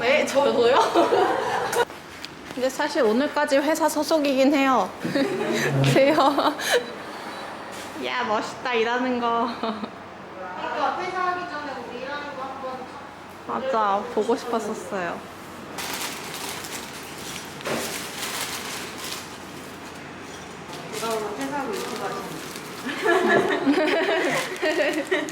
네, 저도요. 근데 사실 오늘까지 회사 소속이긴 해요. 보세요. 야, 멋있다, 일하는 거. 그러니까 회사 하기 전에 우리 일하는 거 한번 맞아, 보고 싶었었어요. 그거 회사하고 유튜브 하시는 근데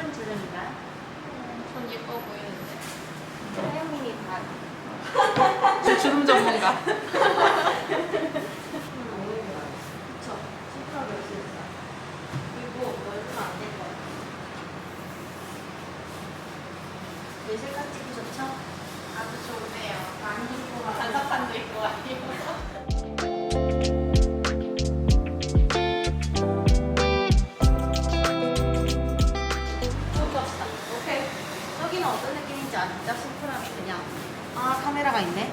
예쁜 주름인가요? 전 예뻐 보이는데. 사장님이 다저 주름 전문가. 그쵸 실수하고 있어 그리고 넓으면 안될 거야 예술가 찍기 좋죠? 아주 좋네요. 많이 입고 가고 가 있네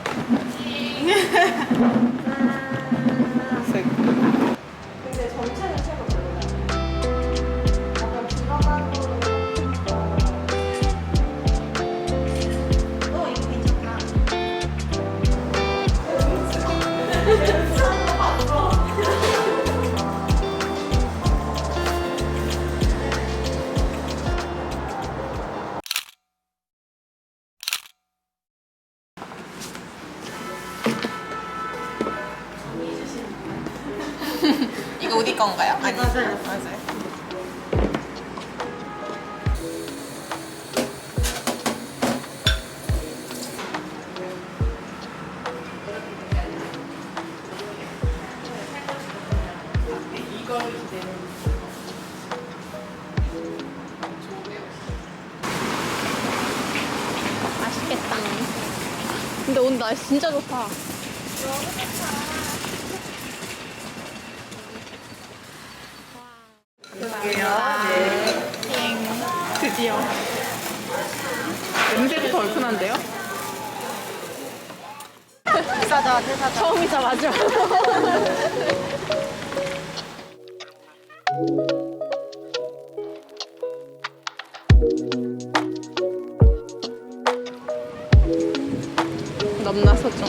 근데 전체는 새로 별로야. 약간 거로 또 이거 괜찮다. 이거 어디 건가요? 아니, 맞아요. 맞아요. 기대는 맛있겠다. 근데 오늘 날씨 진짜 좋다. 네. 드디어. 냄새부터 얼큰한데요? 회사자 회사자. 처음이자 마지막. 넘나서 좀.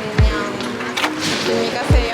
안녕. 조심히 가세요.